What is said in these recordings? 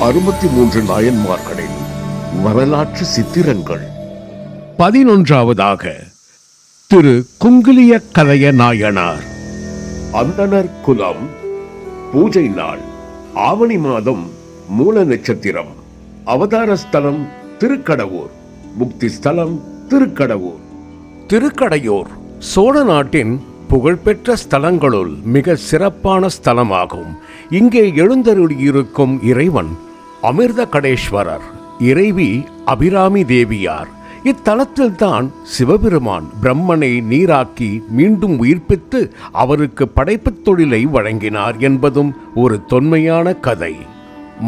அறுபத்தி மூன்று நாயன்மார்களின் வரலாற்று சித்திரங்கள். பதினொன்றாவதாக திரு குங்குலிய கலைய நாயனார். அந்தணர் குலம் பூஜை நாள் ஆவணி மாதம் மூல நட்சத்திரம் அவதார ஸ்தலம் திருக்கடவூர் முக்தி ஸ்தலம் திருக்கடவூர். திருக்கடையூர் சோழ நாட்டின் புகழ்பெற்ற ஸ்தலங்களுள் மிக சிறப்பான ஸ்தலமாகும். இங்கே எழுந்தருளியிருக்கும் இறைவன் அமிர்த கடேஸ்வரர் இறைவி அபிராமி தேவியார். இத்தலத்தில்தான் சிவபெருமான் பிரம்மனை நீராக்கி மீண்டும் உயிர்ப்பித்து அவருக்கு படைப்புத் தொழிலை வழங்கினார் என்பதும் ஒரு தொன்மையான கதை.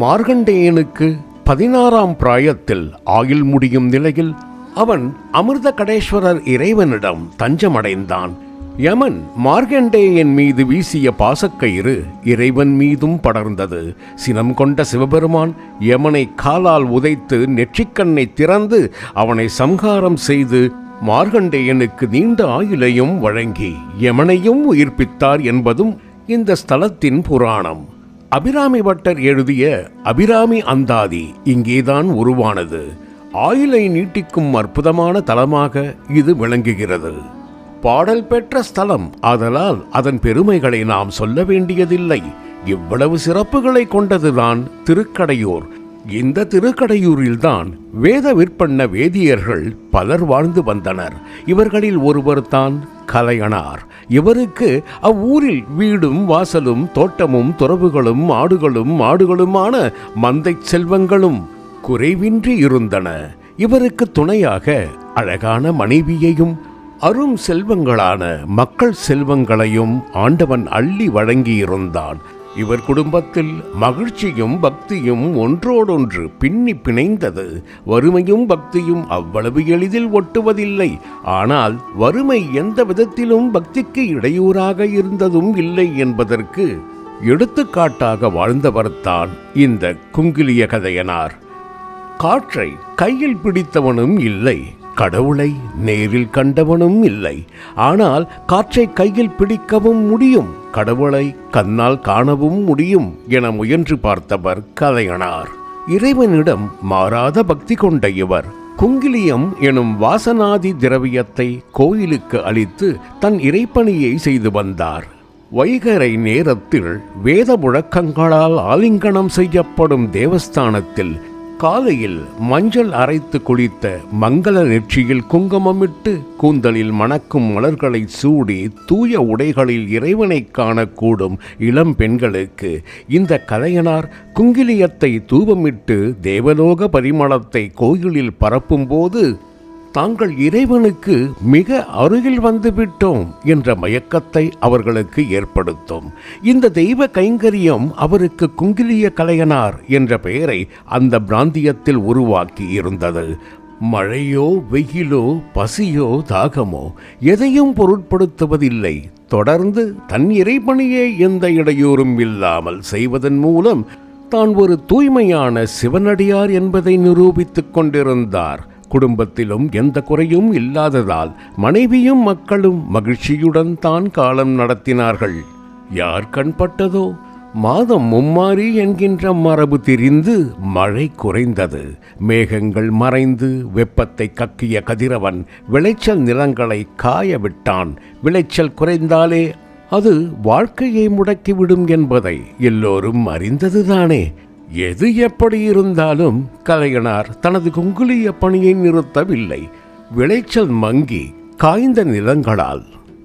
மார்கண்டேயனுக்கு பதினாறாம் பிராயத்தில் ஆயுள் முடியும் நிலையில் அவன் அமிர்த கடேஸ்வரர் இறைவனிடம் தஞ்சமடைந்தான். யமன் மார்கண்டேயன் மீது வீசிய பாசக்கயிறு இறைவன் மீதும் படர்ந்தது. சினம் கொண்ட சிவபெருமான் யமனை காலால் உதைத்து நெற்றிக்கண்ணை திறந்து அவனை சம்ஹாரம் செய்து மார்கண்டேயனுக்கு நீண்ட ஆயுளையும் வழங்கி யமனையும் உயிர்ப்பித்தார் என்பதும் இந்த ஸ்தலத்தின் புராணம். அபிராமி பட்டர் எழுதிய அபிராமி அந்தாதி இங்கேதான் உருவானது. ஆயுளை நீட்டிக்கும் அற்புதமான தலமாக இது விளங்குகிறது. பாடல் பெற்ற ஸ்தலம். ஆதலால் அதன் பெருமைகளை நாம் சொல்ல வேண்டியதில்லை. இவ்வளவு சிறப்புகளை கொண்டதுதான் திருக்கடையூர். இந்த திருக்கடையூரில்தான் வேத விற்பண்ண வேதியர்கள் பலர் வாழ்ந்து வந்தனர். இவர்களில் ஒருவர் தான் கலையனார். இவருக்கு அவ்வூரில் வீடும் வாசலும் தோட்டமும் துறவுகளும் ஆடுகளும் மாடுகளுமான மந்தைச் செல்வங்களும் குறைவின்றி இருந்தன. இவருக்கு துணையாக அழகான மனைவியையும் அரும் செல்வங்களான மக்கள் செல்வங்களையும் ஆண்டவன் அள்ளி வழங்கியிருந்தான். இவர் குடும்பத்தில் மகிழ்ச்சியும் பக்தியும் ஒன்றோடொன்று பின்னி பிணைந்தது. வறுமையும் பக்தியும் அவ்வளவு எளிதில் ஒட்டுவதில்லை. ஆனால் வறுமை எந்த விதத்திலும் பக்திக்கு இடையூறாக இருந்ததும் இல்லை என்பதற்கு எடுத்துக்காட்டாக வாழ்ந்தவர்தான் இந்த குங்கிலிய கதையனார். காற்றை கையில் பிடித்தவனும் இல்லை. கடவுளை நேரில் கண்டவனும் இல்லை. ஆனால் காற்றை கையில் பிடிக்கவும் முடியும் கடவுளை கண்ணால் காணவும் முடியும் என முயன்று பார்த்தவர் கலையனார் இறைவனிடம் மாறாத பக்தி கொண்ட இவர் குங்கிலியம் எனும் வாசனாதி திரவியத்தை கோயிலுக்கு அளித்து தன் இறைப்பணியை செய்து வந்தார். வைகரை நேரத்தில் வேத முழக்கங்களால் ஆலிங்கனம் செய்யப்படும் தேவஸ்தானத்தில் காலையில் மஞ்சள் அரைத்து குளித்த மங்கள நெற்றியில் குங்குமமிட்டு கூந்தலில் மணக்கும் மலர்களை சூடி தூய உடைகளில் இறைவனை காணக்கூடும் இளம் பெண்களுக்கு இந்த கலையனார் குங்கிலியத்தை தூபமிட்டு தேவலோக பரிமளத்தை கோயிலில் பரப்பும்போது தாங்கள் இறைவனுக்கு மிக அருகில் வந்துவிட்டோம் என்ற மயக்கத்தை அவர்களுக்கு ஏற்படுத்தும். இந்த தெய்வ கைங்கரியம் அவருக்கு குங்கிலிய கலையனார் என்ற பெயரை அந்த பிராந்தியத்தில் உருவாக்கி இருந்தது. மழையோ வெயிலோ பசியோ தாகமோ எதையும் பொருட்படுத்துவதில்லை. தொடர்ந்து தன் இறைப்பணியை எந்த இடையூறும் இல்லாமல் செய்வதன் மூலம் தான் ஒரு தூய்மையான சிவனடியார் என்பதை நிரூபித்துக் கொண்டிருந்தார். குடும்பத்திலும் எந்த குறையும் இல்லாததால் மனைவியும் மக்களும் மகிழ்ச்சியுடன் தான் காலம் நடத்தினார்கள். யார் கண்பட்டதோ? மாதம் மும்மாரி என்கின்ற மரபு திரிந்து மழை குறைந்தது. மேகங்கள் மறைந்து வெப்பத்தை கக்கிய கதிரவன் விளைச்சல் நிலங்களை காய விட்டான் விளைச்சல் குறைந்தாலே அது வாழ்க்கையை முடக்கிவிடும் என்பதை எல்லோரும் அறிந்ததுதானே. எது எப்படி இருந்தாலும் கலையனார் தனது குங்குலிய பணியை நிறுத்தவில்லை. விளைச்சல் மங்கி காய்ந்த நிலங்களால்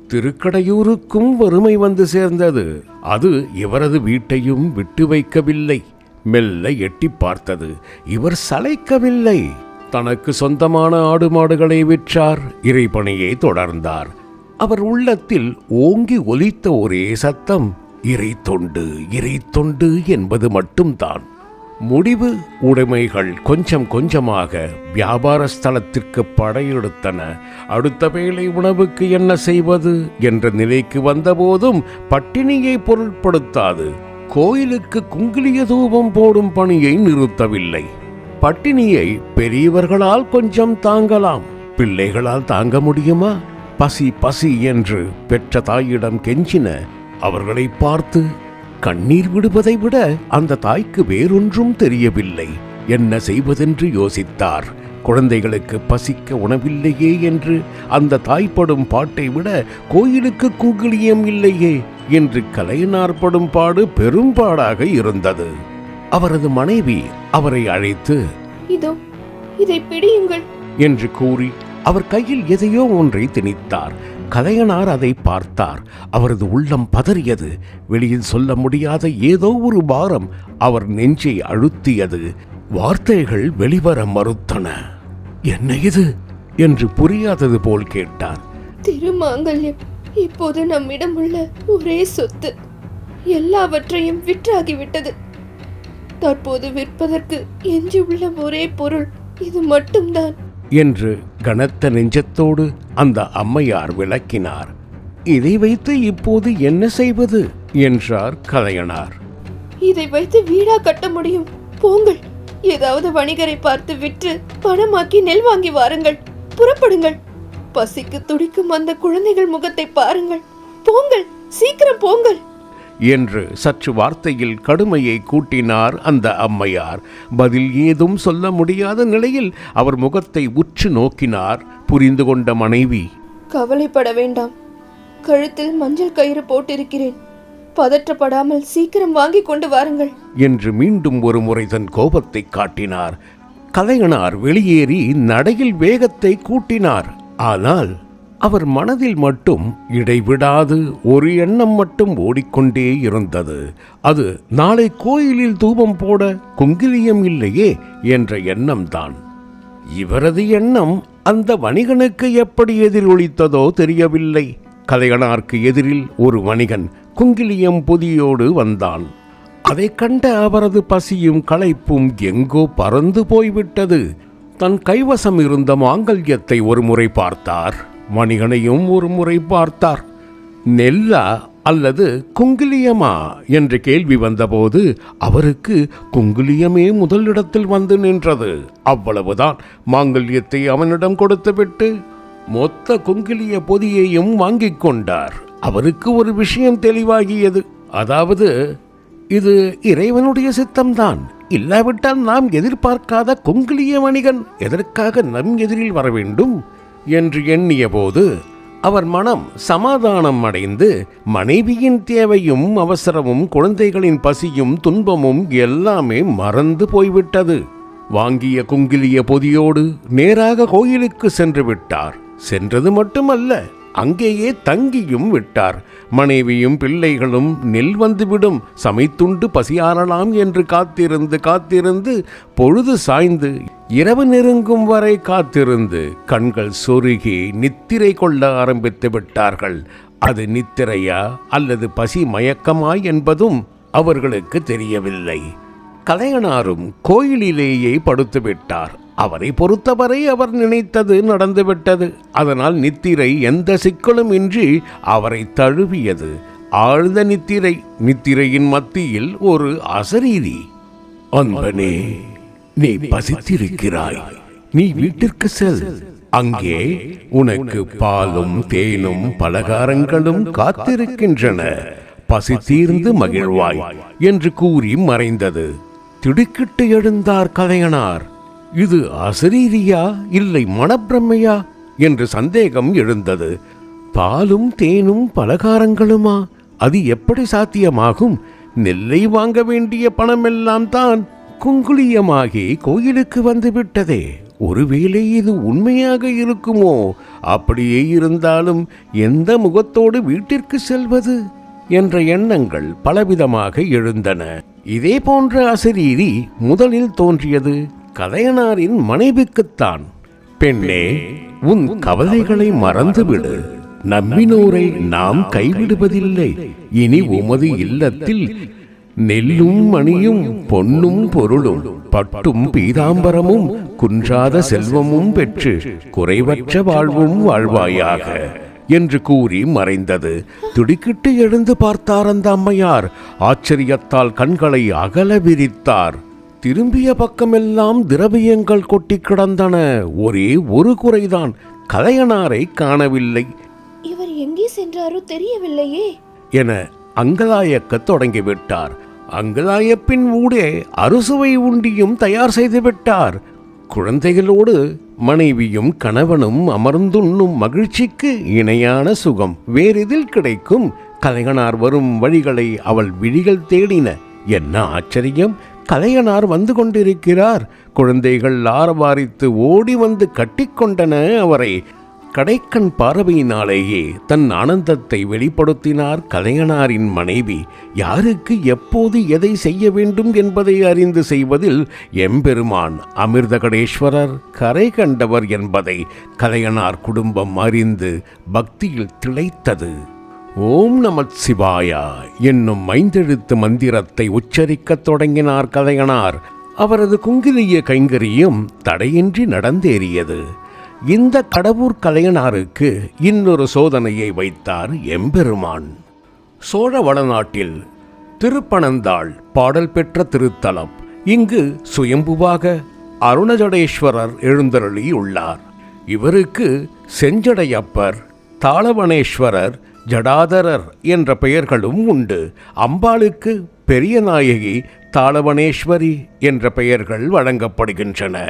திருக்கடையூருக்கும் வறுமை வந்து சேர்ந்தது. அது இவரது வீட்டையும் விட்டு வைக்கவில்லை. மெல்ல எட்டி பார்த்தது. இவர் சளைக்கவில்லை. தனக்கு சொந்தமான ஆடு மாடுகளை விற்றார். இறைப்பணியை தொடர்ந்தார். அவர் உள்ளத்தில் ஓங்கி ஒலித்த ஒரே சத்தம். இறை தொண்டு இறை தொண்டு என்பது மட்டும்தான். முடிவு உடைமைகள் கொஞ்சம் கொஞ்சமாக வியாபார ஸ்தலத்திற்கு படையெடுத்தன. அடுத்த வேளை உணவுக்கு என்ன செய்வது என்ற நிலைக்கு வந்தபோதும் பட்டினியை பொருட்படுத்தாது. கோயிலுக்கு குங்கிலிய தூபம் போடும் பணியை நிறுத்தவில்லை. பட்டினியை பெரியவர்களால் கொஞ்சம் தாங்கலாம். பிள்ளைகளால் தாங்க முடியுமா? பசி பசி என்று பெற்ற தாயிடம் கெஞ்சின அவர்களை பார்த்து கண்ணீர் விடுவதை விட அந்த தாய்க்கு வேறொன்றும் தெரியவில்லை. என்ன செய்வதென்று யோசித்தார். குழந்தைகளுக்கு பசிக்க உணவில்லையே என்று அந்த தாய்ப்படும் பாட்டை விட கோயிலுக்கு குங்குளியம் இல்லையே என்று கலையனார் படும் பாடு பெரும்பாடாக இருந்தது. அவரது மனைவி அவரை அழைத்து இதோ இதை பிடியுங்கள். என்று கூறி அவர் கையில் எதையோ ஒன்றை திணித்தார். கலையனார் அதை பார்த்தார். அவரது உள்ளம் பதறியது. வெளியில் சொல்ல முடியாத ஏதோ ஒரு பாரம் அவர் நெஞ்சை அழுத்தியது. வார்த்தைகள் வெளிவர மறுத்தன. என்ன இது? என்று புரியாதது போல் கேட்டார். திருமாங்கல்யம் இப்போது நம்மிடம் உள்ள ஒரே சொத்து. எல்லாவற்றையும் விற்றாகிவிட்டது. தற்போது விற்பதற்கு எஞ்சியுள்ள ஒரே பொருள் இது மட்டும்தான். என்று கனத்த நெஞ்சத்தோடு அந்த அம்மையார் விளக்கினார் இதை வைத்து இப்போது என்ன செய்வது? என்றார் கலையனார். இதை வைத்து வீடா கட்ட முடியும். போங்கள். ஏதாவது வணிகரை பார்த்து விற்று பணமாக்கி நெல் வாங்கி வாருங்கள். புறப்படுங்கள். பசிக்கு துடிக்கும் அந்த குழந்தைகள் முகத்தை பாருங்கள். போங்கள். சீக்கிரம் போங்கள். என்று சற்று வார்த்தையில் கடுமையை கூட்டினார் அந்த அம்மையார். பதில் ஏதும் சொல்ல முடியாத நிலையில் அவர் முகத்தை உற்று நோக்கினார். புரிந்து கொண்ட மனைவி கவலைப்பட வேண்டாம். கழுத்தில் மஞ்சள் கயிறு போட்டிருக்கிறேன். பதற்றப்படாமல் சீக்கிரம் வாங்கி கொண்டு வாருங்கள். என்று மீண்டும் ஒரு முறை தன் கோபத்தை காட்டினார். கலையனார் வெளியேறி நடையில் வேகத்தை கூட்டினார். ஆனால் அவர் மனதில் மட்டும் இடைவிடாது ஒரு எண்ணம் மட்டும் ஓடிக்கொண்டே இருந்தது. அது நாளை கோயிலில் தூபம் போட குங்கிலியம் இல்லையே? என்ற எண்ணம்தான். இவரது எண்ணம் அந்த வணிகனுக்கு எப்படி எதிரொலித்ததோ தெரியவில்லை. கலையனார்க்கு எதிரில் ஒரு வணிகன் குங்கிலியம் பொதியோடு வந்தான். அதைக் கண்ட அவரது பசியும் களைப்பும் எங்கோ பறந்து போய்விட்டது. தன் கைவசம் இருந்த மாங்கல்யத்தை ஒருமுறை பார்த்தார். வணிகனையும் ஒரு முறை பார்த்தார். நெல்லா அல்லது குங்கிலியமா என்ற கேள்வி வந்தபோது அவருக்கு குங்கிலியமே முதலிடத்தில் வந்து நின்றது. அவ்வளவுதான். மாங்கல்யத்தை அவனிடம் கொடுத்துவிட்டு மொத்த குங்கிலிய பொதியையும் வாங்கிக் கொண்டார். அவருக்கு ஒரு விஷயம் தெளிவாகியது. அதாவது இது இறைவனுடைய சித்தம்தான். இல்லாவிட்டால் நாம் எதிர்பார்க்காத குங்கிலிய வணிகன் எதற்காக நம் எதிரில் வர வேண்டும் என்று எண்ணியபோது அவர் மனம் சமாதானம் அடைந்து மனைவியின் தேவையும் அவசரமும் குழந்தைகளின் பசியும் துன்பமும் எல்லாமே மறந்து போய்விட்டது. வாங்கிய குங்கிலிய பொதியோடு நேராக கோயிலுக்கு சென்று விட்டார். சென்றது மட்டுமல்ல அங்கேயே தங்கியும் விட்டார். மனைவியும் பிள்ளைகளும் நெல் வந்துவிடும். சமைத்துண்டு பசியாறலாம் என்று காத்திருந்து காத்திருந்து பொழுது சாய்ந்து இரவு நெருங்கும் வரை காத்திருந்து கண்கள் சொருகி நித்திரை கொள்ள ஆரம்பித்து விட்டார்கள். அது நித்திரையா அல்லது பசி மயக்கமா என்பதும் அவர்களுக்கு தெரியவில்லை. கலையனாரும் கோயிலிலேயே படுத்துவிட்டார் அவரை பொறுத்தவரை அவர் நினைத்தது நடந்துவிட்டது. அதனால் நித்திரை எந்த சிக்கலும் இன்றி அவரை தழுவியது. ஆழ்ந்த நித்திரை நித்திரையின் மத்தியில் ஒரு அசரீரி. அன்பனே நீ பசித்திருக்கிறாய். நீ வீட்டிற்கு செல். அங்கே உனக்கு பாலும் தேனும் பலகாரங்களும் காத்திருக்கின்றன. பசி தீர்ந்து மகிழ்வாய் என்று கூறி மறைந்தது. திடுக்கிட்டு எழுந்தார் கலையனார் இது அசரீரியா இல்லை மனப்பிரமையா? என்று சந்தேகம் எழுந்தது. பாலும் தேனும் பலகாரங்களுமா? அது எப்படி சாத்தியமாகும்? நெல்லை வாங்க வேண்டிய பணமெல்லாம் தான் குங்குளியமாகி கோயிலுக்கு வந்து விட்டதே ஒருவேளை இது உண்மையாக இருக்குமோ? அப்படியே இருந்தாலும் எந்த முகத்தோடு வீட்டிற்கு செல்வது? என்ற எண்ணங்கள் பலவிதமாக எழுந்தன. இதே போன்ற அசரீரி முதலில் தோன்றியது. கதையனாரின் மனைவிக்குத்தான். பெண்ணே உன் கவலைகளை மறந்துவிடு. நம்பினோரை நாம் கைவிடுவதில்லை. இனி உமது இல்லத்தில் நெல்லும் மணியும் பொன்னும் பொருளும் பட்டும் பீதாம்பரமும் குன்றாத செல்வமும் பெற்று குறைவற்ற வாழ்வும் வாழ்வாயாக என்று கூறி மறைந்தது. துடிக்கிட்டு எழுந்து பார்த்தார் அந்த அம்மையார். ஆச்சரியத்தால் கண்களை அகல விரித்தார். திரும்பிய பக்கமெல்லாம் திரவியங்கள் கொட்டி கிடந்தன. ஒரே ஒரு குறைதான் கலையனாரை காணவில்லை. இவர் எங்கே சென்றாரோ தெரியவில்லையே. என அங்கலாயக்கத் தொடங்கிவிட்டார். அங்கலாயப்பின் ஊடே அறுசுவை உண்டியும் தயார் செய்து விட்டார். குழந்தைகளோடு மனைவியும் கணவனும் அமர்ந்துண்ணும் மகிழ்ச்சிக்கு இணையான சுகம் வேறெதில் கிடைக்கும். கலையனார் வரும் வழிகளை அவள் விழிகள் தேடின. என்ன ஆச்சரியம்! கலையனார் வந்து கொண்டிருக்கிறார். குழந்தைகள் ஆரவாரித்து ஓடி வந்து கட்டிக்கொண்டன அவரை. கடைக்கண் பார்வையினாலேயே தன் ஆனந்தத்தை வெளிப்படுத்தினார் கலையனாரின் மனைவி. யாருக்கு எப்போது எதை செய்ய வேண்டும் என்பதை அறிந்து செய்வதில் எம்பெருமான் அமிர்தகடேஸ்வரர் கரை கண்டவர் என்பதை கலையனார் குடும்பம் அறிந்து பக்தியில் திளைத்தது. ஓம் நமத் சிவாயா என்னும் ஐந்தெழுத்து மந்திரத்தை உச்சரிக்கத் தொடங்கினார் கலையனார் அவரது குங்கிலிய கைங்கரியும் தடையின்றி நடந்தேறியது. இந்த கடவுர் கலையனாருக்கு இன்னொரு சோதனையை வைத்தார் எம்பெருமான். சோழ வளநாட்டில் திருப்பனந்தாள் பாடல் பெற்ற திருத்தலம். இங்கு சுயம்புவாக அருணஜடேஸ்வரர் எழுந்தருளியுள்ளார். இவருக்கு செஞ்சடையப்பர் தாளவனேஸ்வரர் ஜடாதரர் என்ற பெயர்களும் உண்டு. அம்பாளுக்கு பெரிய நாயகி தாளவனேஸ்வரி என்ற பெயர்கள் வழங்கப்படுகின்றன.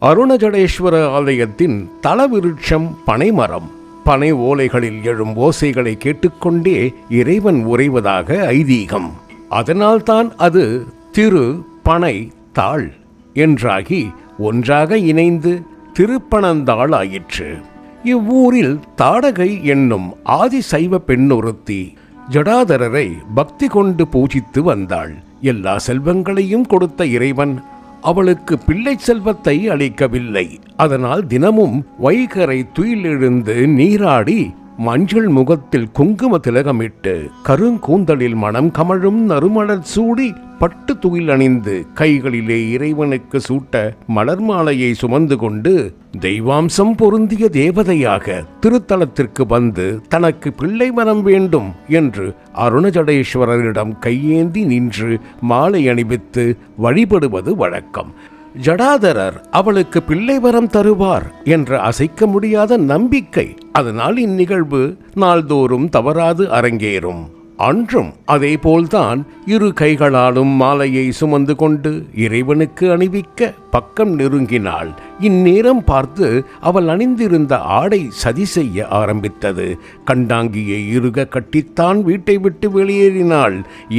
அருணஜடேஸ்வர ஆலயத்தின் தலவிருட்சம் பனைமரம். பனை ஓலைகளில் எழும் ஓசைகளை கேட்டுக்கொண்டே இறைவன் உறைவதாக ஐதீகம். அதனால்தான் அது திரு பனை தாள் என்றாகி ஒன்றாக இணைந்து திருப்பனந்தாள் ஆயிற்று. இவ்வூரில் தாடகை என்னும் ஆதிசைவ பெண்ணொருத்தி ஜடாதரரை பக்தி கொண்டு பூஜித்து வந்தாள். எல்லா செல்வங்களையும் கொடுத்த இறைவன் அவளுக்கு பிள்ளை செல்வத்தை அளிக்கவில்லை. அதனால் தினமும் வைகரை துயிலெழுந்து நீராடி மஞ்சள் முகத்தில் குங்கும திலகமிட்டு கருங்கூந்தலில் மனம் கமழும் நறுமலர் சூடி பட்டு துயில் அணிந்து கைகளிலே இறைவனுக்கு சூட்ட மலர் மாலையை சுமந்து கொண்டு தெய்வாம்சம் பொருந்திய தேவதையாக திருத்தலத்திற்கு வந்து தனக்கு பிள்ளை மரம் வேண்டும் என்று அருணஜடேஸ்வரரிடம் கையேந்தி நின்று மாலை அணிவித்து வழிபடுவது வழக்கம். ஜடாதரர் அவளுக்கு பிள்ளை வரம் தருவார் என்ற அசைக்க முடியாத நம்பிக்கை அதனால் இந்நிகழ்வு நாள்தோறும் தவறாது அரங்கேறும். அன்றும் அதேபோல்தான் இரு கைகளாலும் மாலையை சுமந்து கொண்டு இறைவனுக்கு அணிவிக்க பக்கம் நெருங்கினாள். இந்நேரம் பார்த்து அவள் அணிந்திருந்த ஆடை சதி செய்ய ஆரம்பித்தது. கண்டாங்கியை இருக கட்டித்தான் வீட்டை விட்டு வெளியேறினாள்.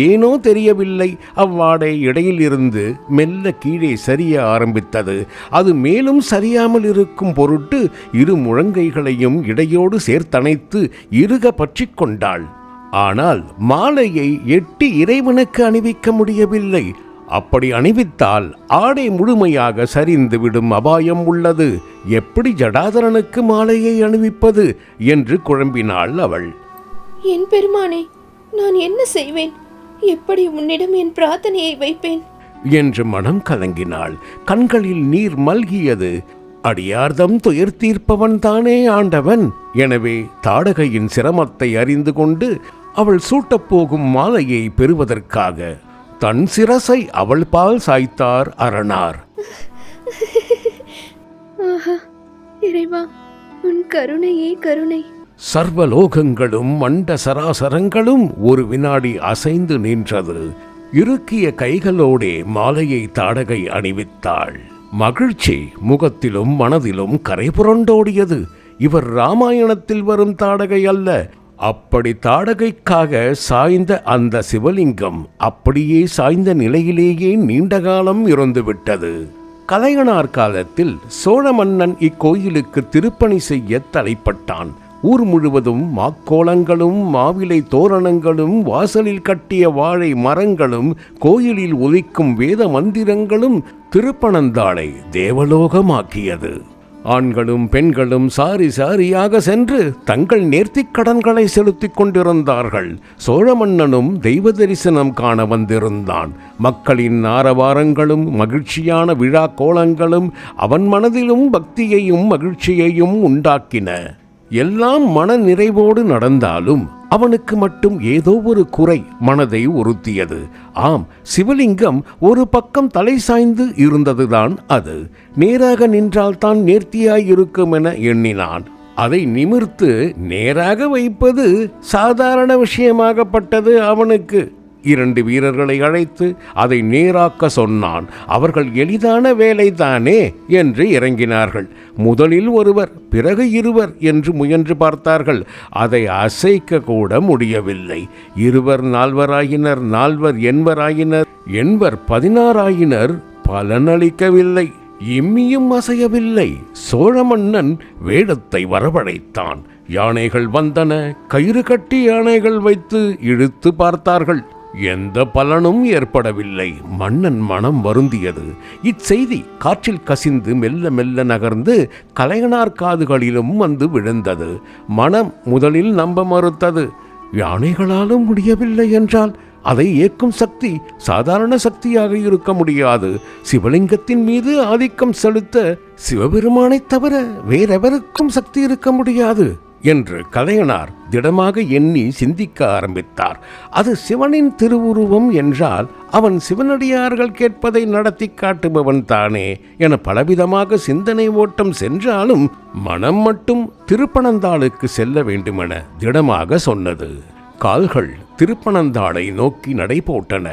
ஏனோ தெரியவில்லை அவ்வாடை இடையிலிருந்து மெல்ல கீழே சரிய ஆரம்பித்தது. அது மேலும் சரியாமல் இருக்கும் பொருட்டு இரு முழங்கைகளையும் இடையோடு சேர்த்தணைத்து இருக பற்றி கொண்டாள். ஆனால் மாலையை எட்டி இறைவனுக்கு அணிவிக்க முடியவில்லை. அப்படி அணிவித்தால் ஆடை முழுமையாக சரிந்து விடும் அபாயம் உள்ளது. எப்படி ஜடாதரனுக்கு மாலையை அணிவிப்பது? என்று குழம்பினாள் அவள். என் பெருமானே நான் என்ன செய்வேன்? எப்படி உன்னிடம் என் பிரார்த்தனையை வைப்பேன்? என்று மனம் கலங்கினாள். கண்களில் நீர் மல்கியது. அடியார்தம் துயர் தீர்ப்பவன் தானே ஆண்டவன். எனவே தாடகையின் சிரமத்தை அறிந்து கொண்டு அவள் சூட்டப் போகும் மாலையை பெறுவதற்காக தன் சிரசை அவள் பால் சாய்த்தார் அரணார். இறைவா உன் கருணையே கருணை. சர்வலோகங்களும் மண்ட சராசரங்களும் ஒரு வினாடி அசைந்து நின்றது. இறுக்கிய கைகளோடே மாலையை தாடகை அணிவித்தாள். மகிழ்ச்சி முகத்திலும் மனதிலும் கரை புரண்டோடியது. இவர் ராமாயணத்தில் வரும் தாடகை அல்ல அப்படி தாடகைக்காக சாய்ந்த அந்த சிவலிங்கம் அப்படியே சாய்ந்த நிலையிலேயே நீண்ட காலம் இருந்துவிட்டது கலையனார் காலத்தில் சோழ மன்னன் இக்கோயிலுக்கு திருப்பணி செய்ய தலைப்பட்டான். ஊர் முழுவதும் மாக்கோளங்களும் மாவிலை தோரணங்களும் வாசலில் கட்டிய வாழை மரங்களும் கோயிலில் ஒலிக்கும் வேத மந்திரங்களும் திருப்பனந்தாளை தேவலோகமாக்கியது. ஆண்களும் பெண்களும் சாரி சாரியாக சென்று தங்கள் நேர்த்திக் கடன்களை செலுத்திக் கொண்டிருந்தார்கள். சோழ மன்னனும் தெய்வ தரிசனம் காண வந்திருந்தான். மக்களின் ஆரவாரங்களும் மகிழ்ச்சியான விழா கோலங்களும் அவன் மனதிலும் பக்தியையும் மகிழ்ச்சியையும் உண்டாக்கின. எல்லாம் மன நிறைவோடு நடந்தாலும் அவனுக்கு மட்டும் ஏதோ ஒரு குறை மனதை உறுத்தியது. ஆம் சிவலிங்கம் ஒரு பக்கம் தலை சாய்ந்து இருந்ததுதான் அது. நேராக நின்றால்தான் நேர்த்தியாயிருக்கும் என எண்ணினான். அதை நிமிர்த்து நேராக வைப்பது சாதாரண விஷயமாகப்பட்டது அவனுக்கு. இரண்டு வீரர்களை அழைத்து அதை நேராக்க சொன்னான். அவர்கள் எளிதான வேலைதானே என்று இறங்கினார்கள். முதலில் ஒருவர் பிறகு இருவர் என்று முயன்று பார்த்தார்கள். அதை அசைக்க கூட முடியவில்லை. இருவர் நால்வராயினர் நால்வர் எண்பராயினர் எண்பர் பதினாறாயினர் பலனளிக்கவில்லை இம்மியும் அசையவில்லை. சோழ மன்னன் வேடத்தை வரவழைத்தான். யானைகள் வந்தன. கயிறு கட்டி யானைகள் வைத்து இழுத்து பார்த்தார்கள். எந்த பலனும் ஏற்படவில்லை. மன்னன் மனம் வருந்தியது. இச்செய்தி காற்றில் கசிந்து மெல்ல மெல்ல நகர்ந்து கலையனார் காதுகளிலும் வந்து விழுந்தது. மனம் முதலில் நம்ப மறுத்தது. யானைகளாலும் முடியவில்லை என்றால் அதை இயக்கும் சக்தி சாதாரண சக்தியாக இருக்க முடியாது. சிவலிங்கத்தின் மீது ஆதிக்கம் செலுத்த சிவபெருமானைத் தவிர வேறெவருக்கும் சக்தி இருக்க முடியாது. என்று கலையனார் திடமாக எண்ணி சிந்திக்க ஆரம்பித்தார். அது சிவனின் திருவுருவம் என்றால் அவன் சிவனடியார்கள் கேட்பதை நடத்தி காட்டுபவன் தானே என பலவிதமாக சிந்தனை ஓட்டம் சென்றாலும் மனம் மட்டும் திருப்பனந்தாளுக்கு செல்ல வேண்டுமென திடமாக சொன்னது. கால்கள் திருப்பனந்தாளை நோக்கி நடைபோட்டன.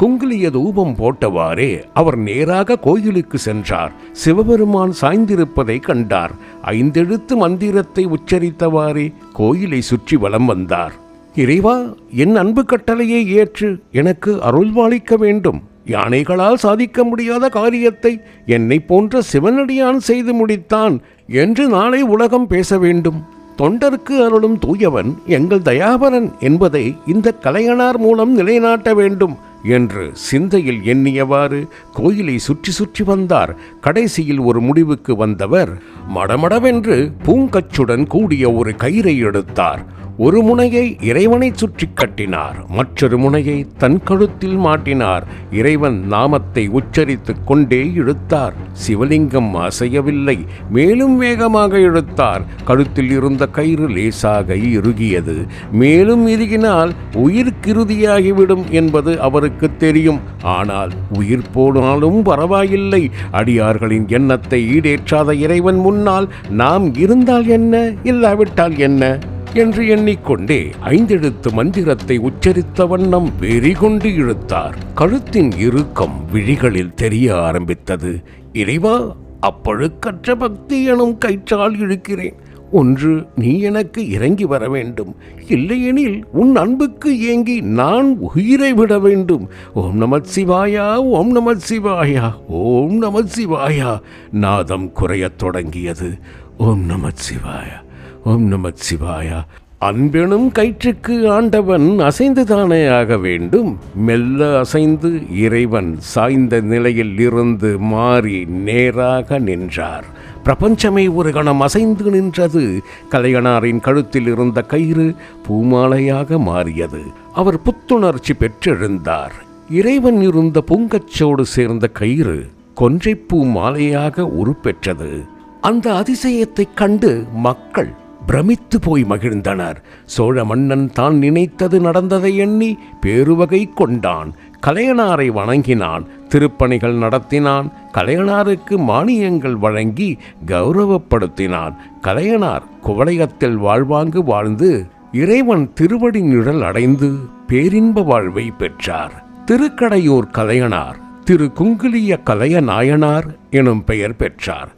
குங்குலிய தூபம் போட்டவாறே அவர் நேராக கோயிலுக்கு சென்றார். சிவபெருமான் சாய்ந்திருப்பதை கண்டார். ஐந்தெழுத்து மந்திரத்தை உச்சரித்தவாறே கோயிலை சுற்றி வலம் வந்தார். இறைவா என் அன்பு கட்டளையை ஏற்று எனக்கு அருள்வாளிக்க வேண்டும். யானைகளால் சாதிக்க முடியாத காரியத்தை என்னை போன்ற சிவனடியான் செய்து முடித்தான் என்று நாளை உலகம் பேச வேண்டும். தொண்டருக்கு அருளும் தூயவன் எங்கள் தயாபரன் என்பதை இந்த கலையனார் மூலம் நிலைநாட்ட வேண்டும் என்று சிந்தையில் எண்ணியவாறு கோயிலை சுற்றி சுற்றி வந்தார். கடைசியில் ஒரு முடிவுக்கு வந்தவர் மடமடவென்று பூங்கச்சுடன் கூடிய ஒரு கயிறை எடுத்தார். ஒரு முனையை இறைவனை சுற்றி கட்டினார் மற்றொரு முனையை தன் கழுத்தில் மாட்டினார். இறைவன் நாமத்தை உச்சரித்துக் கொண்டே இழுத்தார். சிவலிங்கம் அசையவில்லை மேலும் வேகமாக இழுத்தார். கழுத்தில் இருந்த கயிறு லேசாக இறுகியது. மேலும் இறுகினால் உயிர்க்கிருதியாகிவிடும் என்பது அவருக்கு தெரியும். ஆனால் உயிர் போனாலும் பரவாயில்லை. அடியார்களின் எண்ணத்தை ஈடேற்றாத இறைவன் முன்னால் நாம் இருந்தால் என்ன இல்லாவிட்டால் என்ன? என்று எண்ணிக்கொண்டே ஐந்தெழுத்து மந்திரத்தை உச்சரித்த வண்ணம் வெறி கொண்டு இழுத்தார். கழுத்தின் இறுக்கம் விழிகளில் தெரிய ஆரம்பித்தது. இறைவா அப்பழுக்கற்ற பக்தி எனும் கயிற்றால் இழுக்கிறேன். ஒன்று நீ எனக்கு இறங்கி வர வேண்டும். இல்லையெனில் உன் அன்புக்கு ஏங்கி நான் உயிரை விட வேண்டும். ஓம் நம சிவாயா ஓம் நம சிவாயா ஓம் நம சிவாயா. நாதம் குறையத் தொடங்கியது. ஓம் நம சிவாயா. ஓம் நம சிவாயா. அன்பெனும் கயிற்றுக்கு ஆண்டவன் அசைந்துதானே ஆக வேண்டும். மெல்ல அசைந்து இறைவன் சாய்ந்த நிலையில் இருந்து மாறி நேராக நின்றார். பிரபஞ்சமே ஒரு கணம் அசைந்து நின்றது. கலையனாரின் கழுத்தில் இருந்த கயிறு பூமாலையாக மாறியது. அவர் புத்துணர்ச்சி பெற்றெழுந்தார். இறைவன் இருந்த பூங்கச்சோடு சேர்ந்த கயிறு கொன்றைப்பூ மாலையாக உருப்பெற்றது. அந்த அதிசயத்தைக் கண்டு மக்கள் பிரமித்து போய் மகிழ்ந்தனர். சோழ மன்னன் தான் நினைத்தது நடந்ததை எண்ணி பேருவகை கொண்டான். கலையனாரை வணங்கினான் திருப்பணிகள் நடத்தினான் கலையனாருக்கு மானியங்கள் வழங்கி கௌரவப்படுத்தினான். கலையனார் குவளையத்தில் வாழ்வாங்கு வாழ்ந்து இறைவன் திருவடி நிழல் அடைந்து பேரின்ப வாழ்வை பெற்றார். திருக்கடையூர் கலையனார் திரு குங்குலிய கலைய நாயனார் எனும் பெயர் பெற்றார்.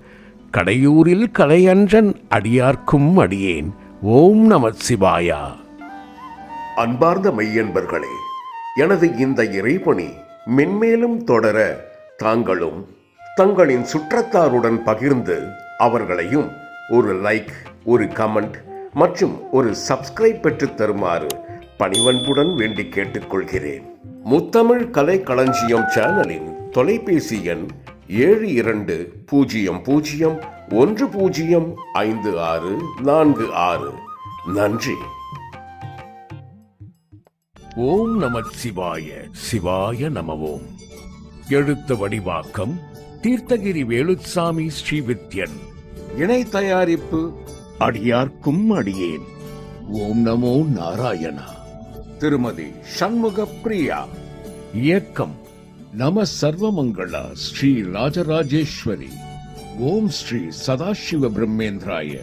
கடையூரில் கலையன்றன் அடியார்க்கும் அடியேன். ஓம் நம சிவாயா. அன்பார்ந்த மையன்பர்களே எனது இந்த இறைபணி மென்மேலும் தொடர தாங்களும் தங்களின் சுற்றத்தாருடன் பகிர்ந்து அவர்களையும் ஒரு லைக் ஒரு கமெண்ட் மற்றும் ஒரு சப்ஸ்கிரைப் பெற்று தருமாறு பணிவன்புடன் வேண்டி கேட்டுக்கொள்கிறேன் முத்தமிழ் கலை களஞ்சியம் சேனலின் தொலைபேசி எண் ஏழு இரண்டு பூஜ்ஜியம் பூஜ்ஜியம் ஒன்று பூஜ்ஜியம் ஐந்து ஆறு நான்கு ஆறு. நன்றி. ஓம் நம சிவாய சிவாய நமவோம். எழுத்து வடிவாக்கம் தீர்த்தகிரி வேலுச்சாமி ஸ்ரீவித்யன். இணை தயாரிப்பு அடியார்க்கும் அடியேன். ஓம் நமோ நாராயணா. திருமதி சண்முக பிரியா இயக்கம் நம சர்வமங்களா ஸ்ரீ ராஜராஜேஸ்வரி. ஓம் ஸ்ரீ சதாசிவ பிரம்மேந்திராய.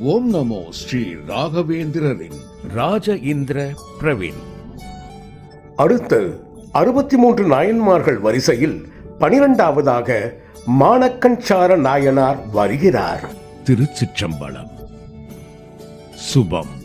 ஓம் நமோ ஸ்ரீ ராகவேந்திரரின் ராஜ இந்திர பிரவீன். அடுத்து அறுபத்தி மூன்று நாயன்மார்கள் வரிசையில் பனிரெண்டாவதாக மாணக்கஞ்சார நாயனார் வருகிறார். திருச்சிற்றம்பலம். சுபம்.